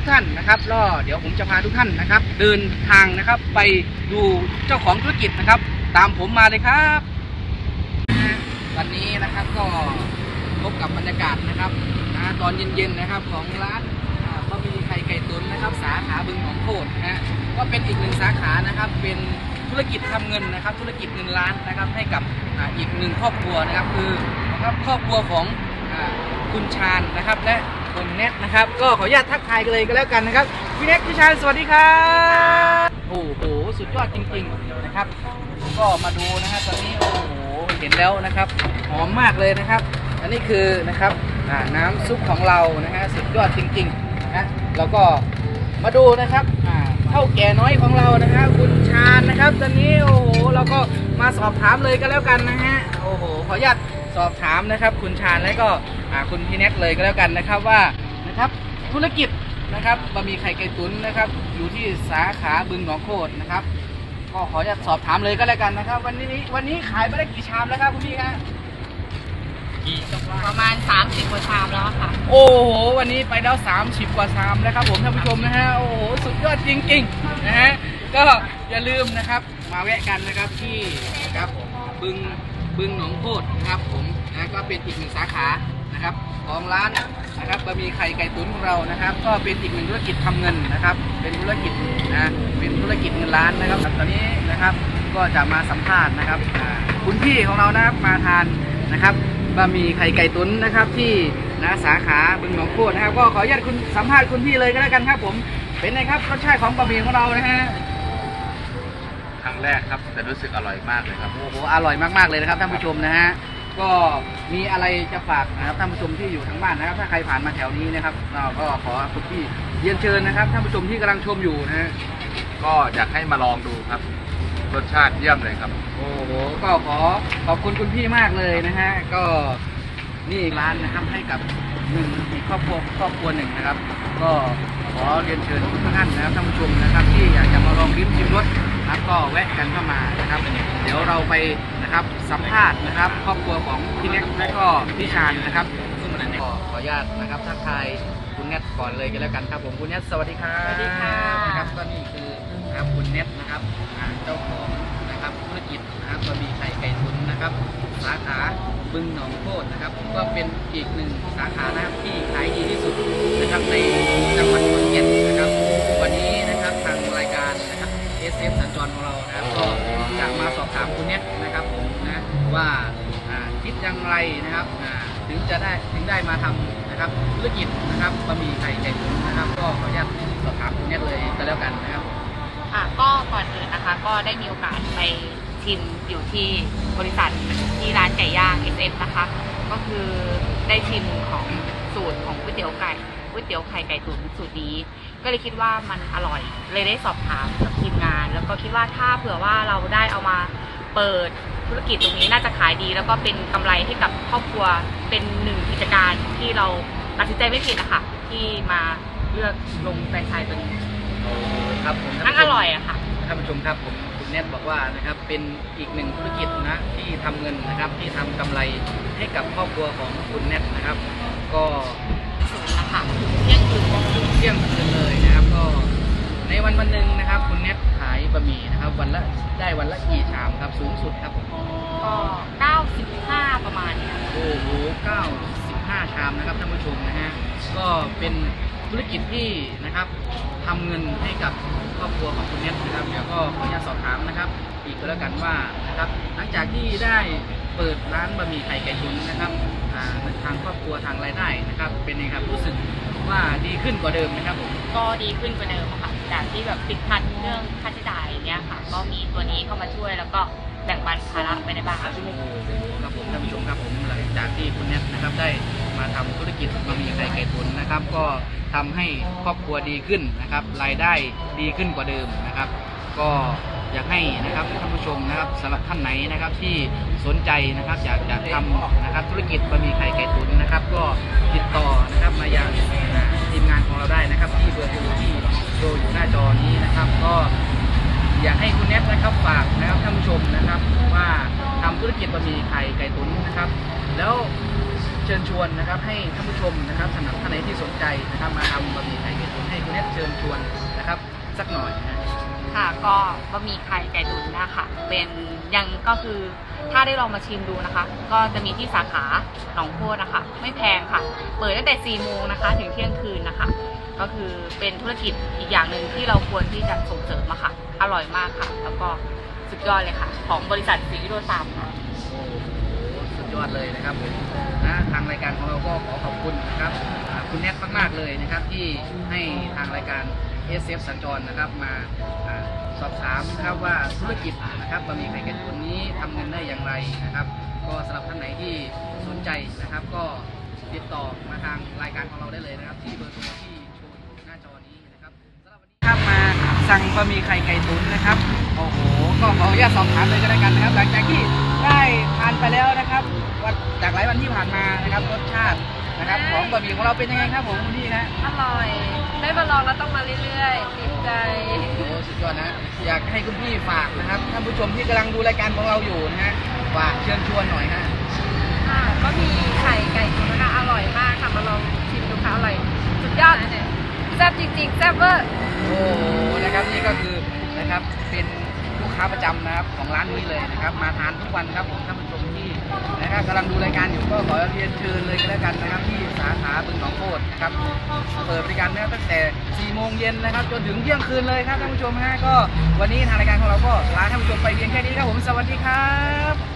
ทุกท่านนะครับก็เดี๋ยวผมจะพาทุกท่านนะครับ เดินทางนะครับไปดูเจ้าของธุรกิจนะครับ ตามผมมาเลยครับ วันนี้นะครับก็พบกับบรรยากาศนะครับนะตอนเย็นๆนะครับของร้านอ่าบะหมี่ไข่ไก่ตุ๋นนะครับ สาขาบึงของโคดนะฮะก็เป็นอีกหนึ่งสาขานะครับ เป็นธุรกิจทำเงินนะครับ ธุรกิจเงินล้านนะครับ ให้กับอีกหนึ่งครอบครัวนะครับ คือนะครับครอบครัวของคุณชาญนะครับและ คุณเน็ตนะครับ ก็ขออนุญาตทักทายกันเลยก็แล้วกันนะครับพี่เน็ตพี่ชาญสวัสดีครับโอ้โหสุดยอดจริง ๆนะครับ ก็มาดูนะฮะตอนนี้โอ้โหเห็นแล้วนะครับหอมมากเลยนะครับ อันนี้คือนะครับน้ำซุปของเรานะฮะสุดยอดจริงๆนะแล้วก็มาดูนะครับเท่าแก่น้อยของเรานะฮะคุณชาญนะครับ ตอนนี้โอ้โหเราก็มาสอบถามเลยก็แล้วกันนะฮะโอ้โหขออนุญาต สอบถามนะครับ คุณชาญและก็อ่าคุณพี่แน็กเลยก็แล้วกันนะครับว่านะครับธุรกิจนะครับบะหมี่ไข่ไก่ตุ๋นนะครับ อยู่ที่สาขาบึงหนองโคดนะครับ ก็ขอจะสอบถามเลยก็แล้วกันนะครับ วันนี้วันนี้ขายไปได้กี่ชามแล้วครับคุณพี่ครับประมาณ 30 กว่าชามแล้วอะค่ะ โอ้โห วันนี้ไปแล้ว 30 กว่าชามแล้วครับผมท่านผู้ชมนะฮะ โอ้โห สุดยอดจริงๆนะฮะ ก็อย่าลืมนะครับ มาแวะกันนะครับที่นะครับบึง บึงหนองโคตนะครับผมนะก็เป็นอีกหนึ่งสาขานะครับของร้านนะครับบะหมี่ไข่ไก่ตุ๋นของเรานะครับ ก็เป็นอีกหนึ่งธุรกิจทำเงินนะครับ เป็นธุรกิจนะเป็นธุรกิจเงินล้านนะครับตอนนี้นะครับก็จะมาสัมภาษณ์นะครับคุณพี่ของเรานะครับมาทานนะครับบะหมี่ไข่ไก่ตุ๋นนะครับที่นะสาขาบึงหนองโคตนะครับ ก็ขออนุญาตคุณสัมภาษณ์คุณพี่เลยก็แล้วกันครับผมเป็นไงครับรสชาติของบะหมี่ของเรานะฮะ ครั้งแรกครับ แต่รู้สึกอร่อยมากเลยครับโอ้โหอร่อยมากๆเลยนะครับท่านผู้ชมนะฮะก็มีอะไรจะฝากนะครับท่านผู้ชมที่อยู่ทางบ้านนะครับ ถ้าใครผ่านมาแถวนี้นะครับเราก็ขอคุณพี่เรียนเชิญนะครับท่านผู้ชมที่กำลังชมอยู่นะฮะก็อยากให้มาลองดูครับ รสชาติเยี่ยมเลยครับ โอ้โหก็ขอขอบคุณคุณพี่มากเลยนะฮะก็นี่ร้านนะครับให้กับ หนึ่งอีกครอบครัวครอบครัวหนึ่งนะครับ ก็ขอเรียนเชิญทุกท่านนะครับท่านผู้ชมนะครับ ที่อยากจะมาลองลิ้มชิมรสนะครับก็แวะกันเข้ามานะครับ เดี๋ยวเราไปนะครับสัมภาษณ์นะครับ ครอบครัวของพี่เน็กและก็พี่ชานนะครับซึ่งวันนี้ก็ขออนุญาตนะครับทักทายคุณเน็ตก่อนเลยก็แล้วกันครับผมคุณเน็ตสวัสดีครับสวัสดีค่ะนะครับก็นี่คือนะครับคุณเน็ตนะครับอ่าเจ้าของนะครับธุรกิจนะครับบะหมี่ไข่ไก่ตุ๋นนะครับสาขา บึงหนองโคตรนะครับ ก็เป็นอีกหนึ่งสาขานะครับที่ขายดีที่สุดนะครับในจังหวัดขอนแก่นนะครับ วันนี้นะครับทางรายการนะครับ s อ f สัญจรของเรานะครับก็จะมาสอบถามคุณเน็ตนะครับผมนะว่าคิดอย่างไรนะครับถึงจะได้ถึงได้มาทำนะครับธุรกิจนะครับบะหมี่ไข่ไก่ตุ๋นนะครับ ก็ขออนุญาตสอบถามคุณเน็ตเลยก็แล้วกันนะครับค่ะก็ก่อนอื่นนะคะก็ได้มีโอกาสไป ชิมอยู่ที่บริษัทที่ร้านไก่ย่าง SF นะคะ ก็คือได้ชิมของสูตรของก๋วยเตี๋ยวไก่ก๋วยเตี๋ยวไข่ไก่ตุ๋นสูตรนี้ก็เลยคิดว่ามันอร่อย เลยได้สอบถามกับทีมงาน แล้วก็คิดว่าถ้าเผื่อว่าเราได้เอามาเปิดธุรกิจตรงนี้น่าจะขายดี แล้วก็เป็นกำไรให้กับครอบครัวเป็นหนึ่งกิจการที่เราตัดสินใจไม่ผิดนะคะที่มาเลือกลงแฟรนไชส์ตัวนี้ครับผมทั้งอร่อยอะค่ะท่านผู้ชมครับผม คุณเน็ตบอกว่านะครับเป็นอีกหนึ่งธุรกิจนะที่ทำเงินนะครับที่ทำกำไรให้กับครอบครัวของคุณเน็ตนะครับ ก็ศูนย์นะคะเที่ยงคืนเที่ยงคืนเลยนะครับ ก็ในวันวันหนึ่งนะครับ คุณเน็ตขายบะหมี่นะครับ วันละได้วันละกี่ชามครับสูงสุดครับผมก็95ประมาณเนี้ยโอ้โห95ชามนะครับท่านผู้ชมนะฮะก็เป็น ธุรกิจที่นะครับทำเงินให้กับครอบครัวของคุณเน็ตนะครับเดี๋ยวก็ขออนุญาตสอบถามนะครับ อีกก็แล้วกันว่านะครับหลังจากที่ได้เปิดร้านบะหมี่ไข่ไก่ตุ๋นนะครับอ่าทางครอบครัวทางรายได้นะครับ เป็นไงครับรู้สึกว่าดีขึ้นกว่าเดิมไหมครับผมก็ดีขึ้นกว่าเดิมอะค่ะจากที่แบบติดพันเรื่องค่าใช้จ่ายอย่างเงี้ยค่ะ ก็มีตัวนี้เข้ามาช่วยแล้วก็แบ่งปันภาระไปในบ้างครับผมท่านผู้ชมครับผมหลังจากที่คุณเน็ตนะครับได้ มาทำธุรกิจบะหมี่ไข่ไก่ตุ๋นนะครับ ก็ทำให้ครอบครัวดีขึ้นนะครับ รายได้ดีขึ้นกว่าเดิมนะครับ ก็อยากให้นะครับท่านผู้ชมนะครับสำหรับท่านไหนนะครับที่สนใจนะครับอยากจะทำนะครับธุรกิจบะหมี่ไข่ไก่ตุ๋นนะครับ ก็ติดต่อนะครับมายังอ่าทีมงานของเราได้ ชิญชวนนะครับให้ท่านผู้ชมนะครับสำหรับท่านไหนที่สนใจนะครับมาทำบะหมี่ไข่เค็มตุ๋นให้คุณเน็ตเชิญชวนนะครับ สักหน่อยนะค่ะก็บะหมี่ไข่ไก่ตุ๋นนะคะเป็นยังก็คือถ้าได้ลองมาชิมดูนะคะ ก็จะมีที่สาขาหนองโคตรนะคะ ไม่แพงค่ะ เปิดตั้งแต่4โมงนะคะ ถึงเที่ยงคืนนะคะ ก็คือเป็นธุรกิจอีกอย่างหนึ่งที่เราควรที่จะส่งเสริมอะค่ะ อร่อยมากค่ะ แล้วก็สุดยอดเลยค่ะ ของบริษัทสีโรสามค่ะโอ้โหสุด ยอดเลยนะครับผมนะทางรายการของเราก็ขอขอบคุณนะครับคุณแนทมากๆเลยนะครับที่ให้ทางรายการ s f สัญจรนะครับมาอสอบถามนะครับว่าธุรกิจนะครับบะหมี่ไข่เค็มตุ๋นนี้ทำเงินได้อย่างไรนะครับ ก็สำหรับท่านไหนที่สนใจนะครับ ก็ติดต่อมาทางรายการของเราได้เลยนะครับ ที่เบอร์โทรที่ สั่งบะหมี่ไข่ไก่ตุ๋นนะครับ โอ้โห ก็ขออนุญาตสอบถามเลยก็แล้วกันนะครับ หลังจากที่ได้ทานไปแล้วนะครับวันจากหลายวันที่ผ่านมานะครับรสชาตินะครับ ของบะหมี่ของเราเป็นยังไงครับผมคุณพี่นะอร่อย ได้มาลองแล้วต้องมาเรื่อยๆติดใจโอ้สุดยอดนะ อยากให้คุณพี่ฝากนะครับท่านผู้ชมที่กำลังดูรายการของเราอยู่นะฮะฝากเชิญชวนหน่อยฮะค่ะก็มีไข่ไก่ตุ๋นนะคะอร่อยมากค่ะมาลองชิมดูค่ะอร่อยสุดยอดแซ่บจริงๆแซ่บเวอร์โอ้โห นะครับนี่ก็คือนะครับเป็นลูกค้าประจำนะครับของร้านนี้เลยนะครับ มาทานทุกวันครับผมท่านผู้ชมที่นะครับกำลังดูรายการอยู่ก็ขอเรียนเชิญเลยก็แล้วกันนะครับ ที่สาขาบึงหนองโคตรนะครับเปิดบริการนะครับตั้งแต่ 4 โมงเย็นนะครับ จนถึงเที่ยงคืนเลยครับท่านผู้ชมฮะก็วันนี้ทางรายการของเราก็ลาท่านผู้ชมไปเพียงแค่นี้ครับผมสวัสดีครับ